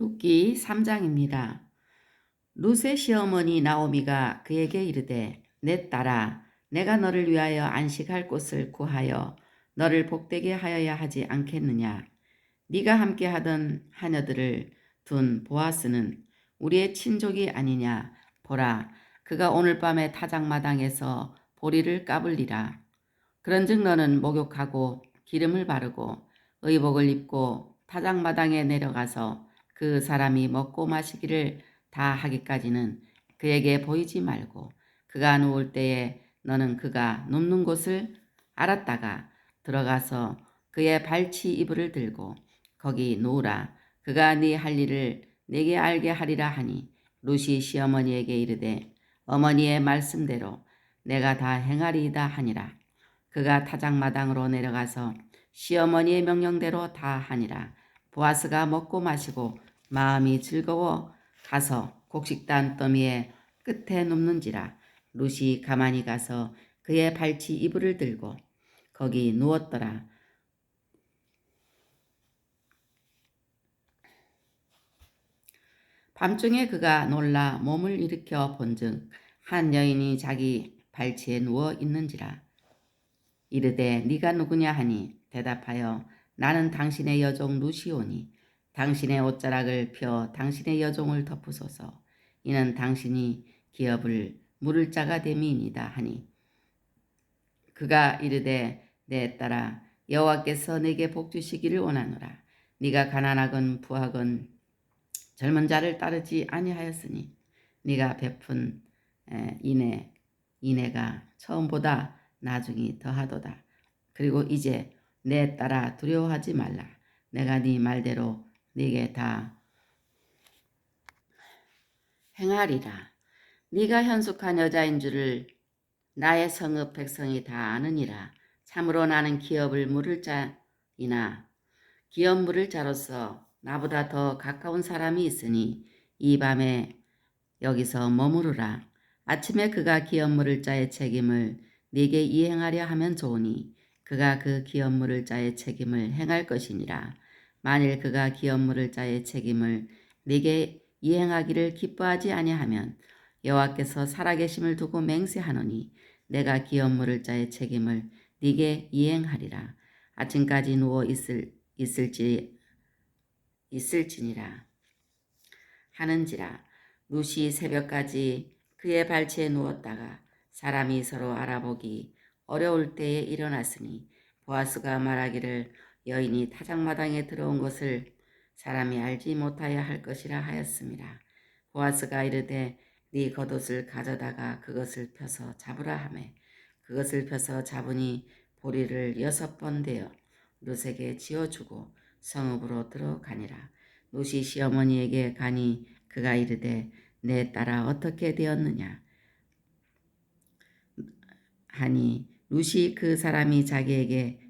룻기 3장입니다. 룻의 시어머니 나오미가 그에게 이르되 내 딸아 내가 너를 위하여 안식할 곳을 구하여 너를 복되게 하여야 하지 않겠느냐? 네가 함께 하던 하녀들을 둔 보아스는 우리의 친족이 아니냐? 보라 그가 오늘 밤에 타작마당에서 보리를 까불리라. 그런즉 너는 목욕하고 기름을 바르고 의복을 입고 타작마당에 내려가서 그 사람이 먹고 마시기를 다 하기까지는 그에게 보이지 말고 그가 누울 때에 너는 그가 눕는 곳을 알았다가 들어가서 그의 발치 이불을 들고 거기 누우라. 그가 네 할 일을 내게 알게 하리라 하니 루시 시어머니에게 이르되 어머니의 말씀대로 내가 다 행하리이다 하니라. 그가 타작마당으로 내려가서 시어머니의 명령대로 다 하니라. 보아스가 먹고 마시고 마음이 즐거워 가서 곡식단 더미의 끝에 눕는지라 룻이 가만히 가서 그의 발치 이불을 들고 거기 누웠더라. 밤중에 그가 놀라 몸을 일으켜 본즉 한 여인이 자기 발치에 누워 있는지라 이르되 네가 누구냐 하니 대답하여 나는 당신의 여종 루시오니 당신의 옷자락을 펴 당신의 여종을 덮으소서. 이는 당신이 기업을 물을 자가 됨이니이다 하니 그가 이르되 내 딸아 여호와께서 내게 복 주시기를 원하노라. 네가 가난하건 부하건 젊은 자를 따르지 아니하였으니 네가 베푼 인애 인애가 처음보다 나중이 더하도다. 그리고 이제 내 딸아 두려워하지 말라. 내가 네 말대로 네게 다 행하리라. 네가 현숙한 여자인 줄을 나의 성읍 백성이 다 아느니라. 참으로 나는 기업을 물을 자이나 기업 물을 자로서 나보다 더 가까운 사람이 있으니 이 밤에 여기서 머무르라. 아침에 그가 기업 물을 자의 책임을 네게 이행하려 하면 좋으니 그가 그 기업 물을 자의 책임을 행할 것이니라. 만일 그가 기업 물을 자의 책임을 네게 이행하기를 기뻐하지 아니하면 여호와께서 살아계심을 두고 맹세하노니 내가 기업 물을 자의 책임을 네게 이행하리라. 아침까지 누워 있을 있을지 있을지니라 하는지라 루시 새벽까지 그의 발치에 누웠다가 사람이 서로 알아보기 어려울 때에 일어났으니 보아스가 말하기를 여인이 타작마당에 들어온 것을 사람이 알지 못하여 할 것이라 하였습니다. 보아스가 이르되 네 겉옷을 가져다가 그것을 펴서 잡으라 하매 그것을 펴서 잡으니 보리를 여섯 번 대어 룻에게 지어주고 성읍으로 들어가니라. 룻이 시어머니에게 가니 그가 이르되 내 딸아 어떻게 되었느냐 하니 룻이 그 사람이 자기에게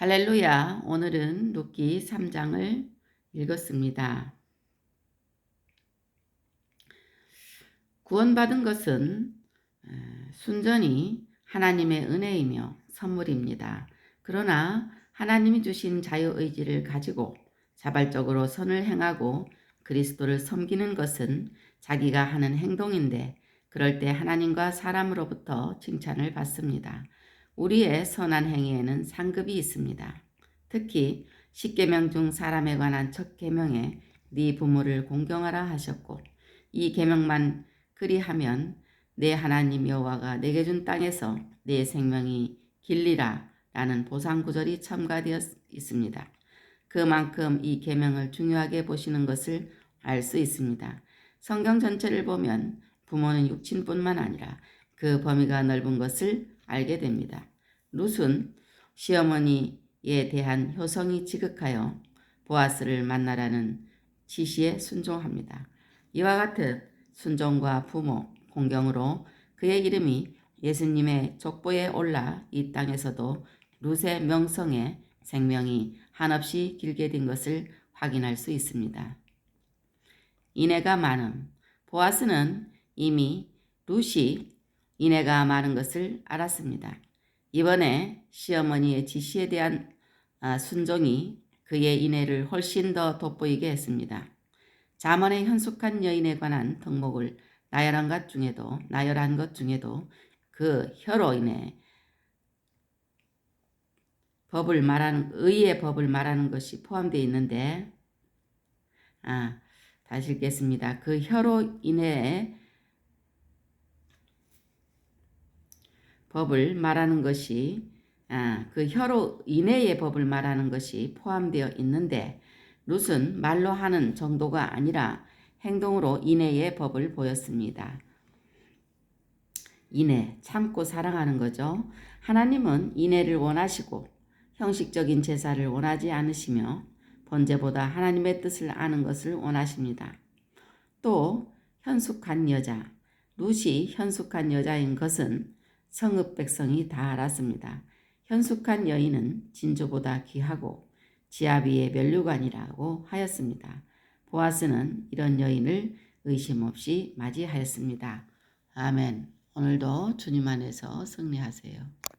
할렐루야. 오늘은 룻기 3장을 읽었습니다. 구원받은 것은 순전히 하나님의 은혜이며 선물입니다. 그러나 하나님이 주신 자유의지를 가지고 자발적으로 선을 행하고 그리스도를 섬기는 것은 자기가 하는 행동인데 그럴 때 하나님과 사람으로부터 칭찬을 받습니다. 우리의 선한 행위에는 상급이 있습니다. 특히 십계명 중 사람에 관한 첫 계명에 네 부모를 공경하라 하셨고 이 계명만 그리하면 내 하나님 여호와가 내게 준 땅에서 내 생명이 길리라 라는 보상 구절이 첨가되어 있습니다. 그만큼 이 계명을 중요하게 보시는 것을 알 수 있습니다. 성경 전체를 보면 부모는 육친뿐만 아니라 그 범위가 넓은 것을 알게 됩니다. 룻은 시어머니에 대한 효성이 지극하여 보아스를 만나라는 지시에 순종합니다. 이와 같은 순종과 부모, 공경으로 그의 이름이 예수님의 족보에 올라 이 땅에서도 룻의 명성에 생명이 한없이 길게 된 것을 확인할 수 있습니다. 인애가 많음. 보아스는 이미 룻이 인애가 많은 것을 알았습니다. 이번에 시어머니의 지시에 대한 아, 순종이 그의 인애를 훨씬 더 돋보이게 했습니다. 자문의 현숙한 여인에 관한 덕목을 나열한 것 중에도 나열한 것 중에도 그 혀로 인해 법을 말하는 의의 법을 말하는 것이 포함되어 있는데 아 다시 읽겠습니다. 그 혀로 인해 법을 말하는 것이 아, 그 혀로 인해의 법을 말하는 것이 포함되어 있는데 룻은 말로 하는 정도가 아니라 행동으로 인해의 법을 보였습니다. 인해, 참고 사랑하는 거죠. 하나님은 인해를 원하시고 형식적인 제사를 원하지 않으시며 번제보다 하나님의 뜻을 아는 것을 원하십니다. 또 현숙한 여자, 룻이 현숙한 여자인 것은 성읍 백성이 다 알았습니다. 현숙한 여인은 진주보다 귀하고 지아비의 면류관이라고 하였습니다. 보아스는 이런 여인을 의심 없이 맞이하였습니다. 아멘. 오늘도 주님 안에서 승리하세요.